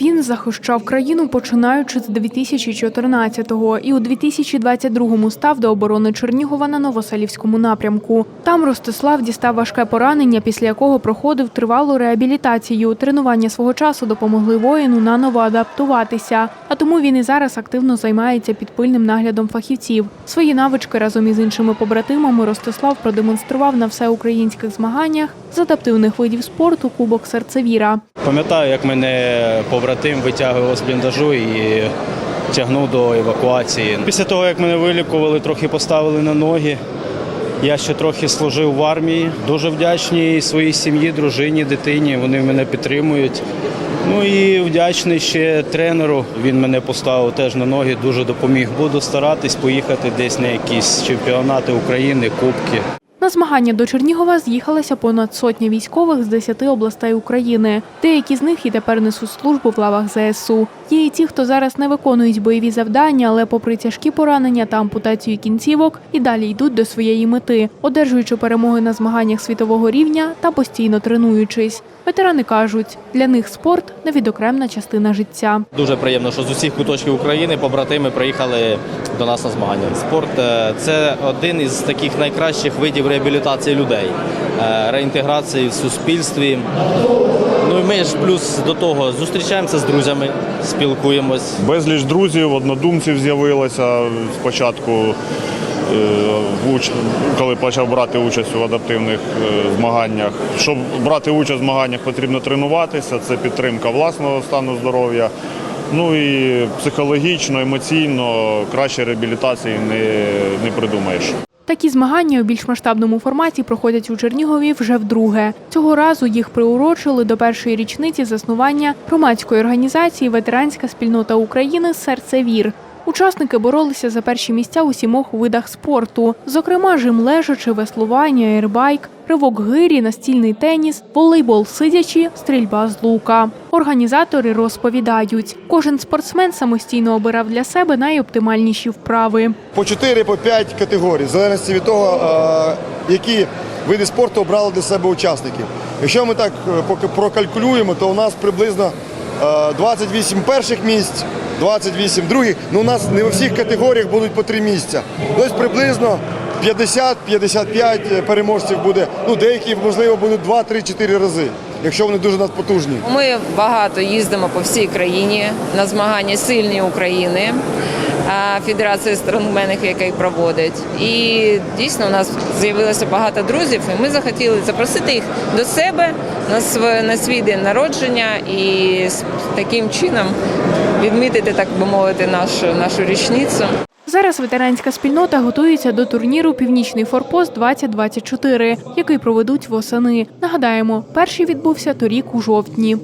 Він захищав країну починаючи з 2014-го і у 2022-му став до оборони Чернігова на Новоселівському напрямку. Там Ростислав дістав важке поранення, після якого проходив тривалу реабілітацію. Тренування свого часу допомогли воїну наново адаптуватися. А тому він і зараз активно займається під пильним наглядом фахівців. Свої навички разом із іншими побратимами Ростислав продемонстрував на всеукраїнських змаганнях з адаптивних видів спорту Кубок серцевіра. Пам'ятаю, як мене побратим витягував з бліндажу і тягнув до евакуації. Після того, як мене вилікували, трохи поставили на ноги. Я ще трохи служив в армії. Дуже вдячний своїй сім'ї, дружині, дитині. Вони мене підтримують. Ну і вдячний ще тренеру. Він мене поставив теж на ноги, дуже допоміг. Буду старатись поїхати десь на якісь чемпіонати України, кубки. На змагання до Чернігова з'їхалися понад сотня військових з 10 областей України. Деякі з них і тепер несуть службу в лавах ЗСУ. Є і ті, хто зараз не виконують бойові завдання, але попри тяжкі поранення та ампутацію кінцівок, і далі йдуть до своєї мети, одержуючи перемоги на змаганнях світового рівня та постійно тренуючись. Ветерани кажуть, для них спорт невідокремна частина життя. Дуже приємно, що з усіх куточків України побратими приїхали до нас на змагання. Спорт е, це один із таких найкращих видів реабілітації людей, е, реінтеграції в суспільстві. Ну і ми ж плюс до того зустрічаємося з друзями, спілкуємось. Безліч друзів, однодумців з'явилося спочатку, е, коли почав брати участь у адаптивних змаганнях. Щоб брати участь в змаганнях, потрібно тренуватися, це підтримка власного стану здоров'я. Ну і психологічно, емоційно краще реабілітації не, не придумаєш. Такі змагання у більш масштабному форматі проходять у Чернігові вже вдруге. Цього разу їх приурочили до першої річниці заснування громадської організації Ветеранська спільнота України Серце Вір. Учасники боролися за перші місця у сімох видах спорту, зокрема жим лежачи, веслування, ейрбайк, ривок гирі, настільний теніс, волейбол сидячи, стрільба з лука. Організатори розповідають, кожен спортсмен самостійно обирав для себе найоптимальніші вправи. по 4 по 5 категорій, в залежності від того, е, які види спорту обрали для себе учасників. Якщо ми так е, прокалькулюємо, то у нас приблизно 28 перших місць, 28 других. Ну, у нас не у всіх категоріях будуть по три місця. Тобто приблизно 50-55 переможців буде. Ну, деякі, можливо, будуть 2, 3, 4 рази, якщо вони дуже нас потужні, Ми багато їздимо по всій країні на змагання сильні України. А, Федерація стронгменів, яка проводить. І дійсно у нас з'явилося багато друзів, і ми захотіли запросити їх до себе на св- на свій день народження і таким чином відмітити, так би мовити, нашу, нашу річницю. Зараз ветеранська спільнота готується до турніру Північний Форпост 2024, який проведуть восени. Нагадаємо, перший відбувся торік у жовтні.